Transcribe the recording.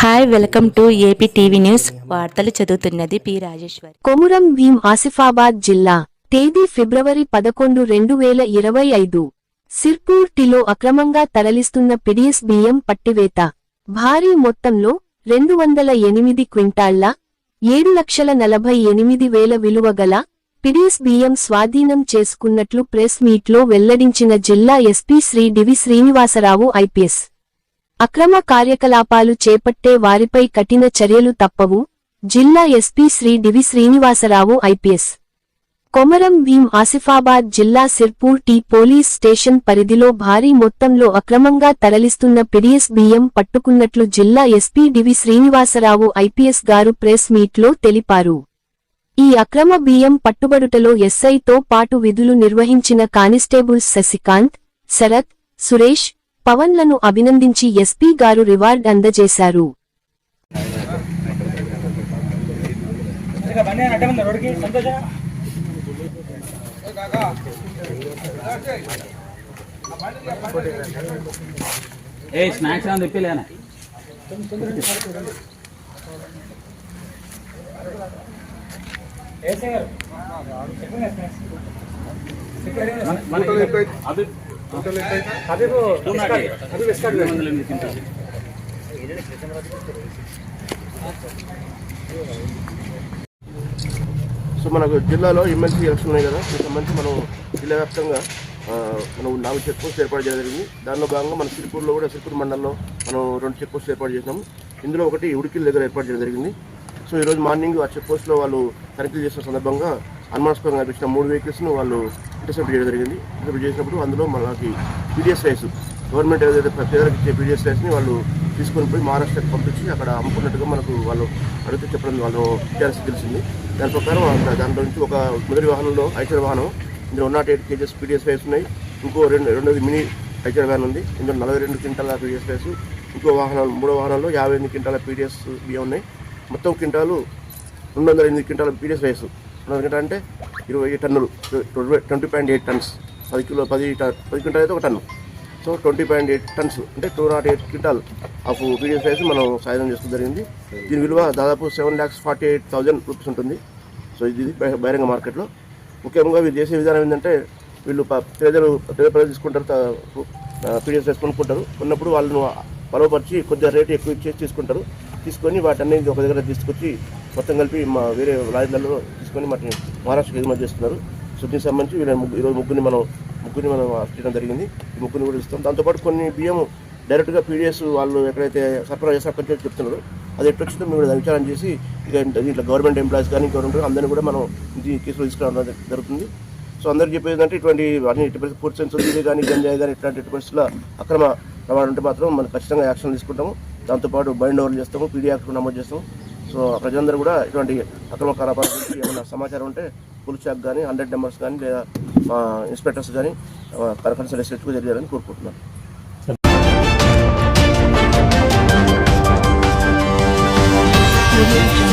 Hi welcome to AP TV news వార్తలు చదువుతున్నది P Rajeshwari. Komuram Bheem Asifabad జిల్లా తేదీ ఫిబ్రవరి పదకొండు రెండు వేల ఇరవై ఐదు. సిర్పూర్ టిలో అక్రమంగా తరలిస్తున్న పిడిఎస్ బియ్యం పట్టివేత. భారీ మొత్తంలో రెండు వందల ఎనిమిది క్వింటాళ్ళ ఏడు లక్షల నలభై ఎనిమిది వేల విలువ గల పిడిఎస్ బియ్యం స్వాధీనం చేసుకున్నట్లు ప్రెస్ మీట్లో వెల్లడించిన జిల్లా SP Shri DV Srinivasarao IPS. అక్రమ కార్యకలాపాలు చేపట్టే వారిపై కఠిన చర్యలు తప్పవు. జిల్లా SP Shri DV Srinivasarao IPS. Komaram Bheem Asifabad జిల్లా సిర్పూర్ టీ పోలీస్ స్టేషన్ పరిధిలో భారీ మొత్తంలో అక్రమంగా తరలిస్తున్న పిడిఎస్ బియ్యం పట్టుకున్నట్లు జిల్లా ఎస్పీ డివి శ్రీనివాసరావు ఐపీఎస్ గారు ప్రెస్ మీట్లో తెలిపారు. ఈ అక్రమ బియ్యం పట్టుబడుటలో ఎస్ఐతో పాటు విధులు నిర్వహించిన కానిస్టేబుల్స్ శశికాంత్ శరత్ సురేష్ పవన్లను అభినందించి ఎస్పీ గారు రివార్డ్ అందజేశారు. ఏ స్నాక్స్ సో మనకు జిల్లాలో ఎమ్మెల్సీ ఎలక్షన్ ఉన్నాయి కదా దీనికి సంబంధించి మనం జిల్లా వ్యాప్తంగా మనం నాలుగు చెక్ పోస్ట్ ఏర్పాటు చేయడం జరిగింది. దానిలో భాగంగా మన సిరిపూర్లో కూడా సిరిపూర్ మండలంలో మనం రెండు చెక్ పోస్ట్ ఏర్పాటు చేసినాము. ఇందులో ఒకటి ఉడికిల దగ్గర ఏర్పాటు చేయడం జరిగింది. సో ఈరోజు మార్నింగ్ ఆ చెక్ పోస్ట్లో వాళ్ళు తనిఖీలు చేసిన సందర్భంగా అనుమానాస్పదంగా కనిపించిన మూడు వెహికల్స్ను వాళ్ళు ఇంటర్సెప్ట్ చేయడం జరిగింది. ఇంటర్సెప్ట్ చేసినప్పుడు అందులో మనకి పీడిఎస్ రైస్ గవర్నమెంట్ ఏదైతే పేదలకు ఇచ్చే పీడిఎస్ రైస్ని వాళ్ళు తీసుకొని పోయి మహారాష్ట్రకి పంపించి అక్కడ అమ్ముకున్నట్టుగా మనకు వాళ్ళు అడిగితే చెప్పడం వాళ్ళు టీఆర్ఎస్ తెలిసింది. దాని ప్రకారం దాంట్లో నుంచి ఒక మొదటి వాహనంలో ఐచర్ వాహనం ఇందులో one naught eight kgs PDS rice ఉన్నాయి. ఇంకో రెండు రెండోది మినీ ఐచర్ వ్యాన్ ఉంది. ఇందులో నలభై రెండు క్వింటాల పీడిఎస్ రైస్ ఇంకో వాహనం మూడో వాహనంలో యాభై ఎనిమిది క్వింటాల పీడిఎస్ బియ్యం ఉన్నాయి. మొత్తం క్వింటాలు రెండు వందల ఎనిమిది క్వింటాల పీడిఎస్ రైస్ రెండు వందల అంటే ఇరవై టన్నులు ట్వంటీ పాయింట్ ఎయిట్ టన్స్. పది కిలో పది పది క్వింటల్ అయితే ఒక ton. So twenty point eight tons అంటే two naught eight quintal. Of medium size మనం సాయుధం చేసుకోవడం జరిగింది. దీని విలువ దాదాపు seven lakhs forty eight thousand rupees ఉంటుంది. సో ఇది బహిరంగ మార్కెట్లో. ముఖ్యంగా వీళ్ళు చేసే విధానం ఏంటంటే వీళ్ళు ప్రజలు పేదలు పేద ప్రజలు తీసుకుంటారు పీడిఎస్ రైస్ కొనుక్కుంటారు. కొన్నప్పుడు వాళ్ళను పలవపరిచి కొద్దిగా రేటు ఎక్కువ ఇచ్చేసి తీసుకుంటారు. తీసుకొని వాటన్నీ ఒక దగ్గర తీసుకొచ్చి మొత్తం కలిపి మా వేరే లారీలలో తీసుకొని వాటిని మహారాష్ట్రకి ఎగుమతి చేస్తున్నారు? సో దీనికి సంబంధించి వీళ్ళ ముగ్గు- ఈరోజు ముగ్గురిని మనం ముగ్గురిని మనం అరెస్ట్ చేయడం జరిగింది. ఈ ముగ్గురిని కూడా ఇస్తాం. దాంతోపాటు కొన్ని బియ్యం డైరెక్ట్గా పీడిఎస్ వాళ్ళు ఎక్కడైతే సరఫరా చేస్తారు అక్కడ చెప్తున్నారు. అది ఎట్లా వచ్చిందో మేము కూడా చేసి ఇక దీంట్లో గవర్నమెంట్ ఎంప్లాయీస్ కానీ గవర్నమెంట్ అందరినీ కూడా మనం ఈ కేసులో తీసుకురావడం జరుగుతుంది. సో అందరికి చెప్పేది అంటే ఇటువంటి అన్ని ఫుడ్ సెన్స్ ఇది కానీ గంజాయి కానీ ఇట్లాంటి పరిస్థితుల్లో అక్రమ రవాణా ఉంటే మాత్రం మనం ఖచ్చితంగా యాక్షన్ తీసుకుంటాము. దాంతోపాటు బైండ్ ఓవర్ చేస్తాము. పీడీ యాక్ట్ నమోదు చేస్తాము. సో ప్రజలందరూ కూడా ఇటువంటి అక్రమ కార్యకలాపాల గురించి ఏమైనా సమాచారం ఉంటే పోలీస్ చాక్ కానీ హండ్రెడ్ నెంబర్స్ కానీ లేదా మా ఇన్స్పెక్టర్స్ కానీ కన్సల్ ఎస్ఎస్కు తెలియాలని కోరుకుంటున్నాను. Audio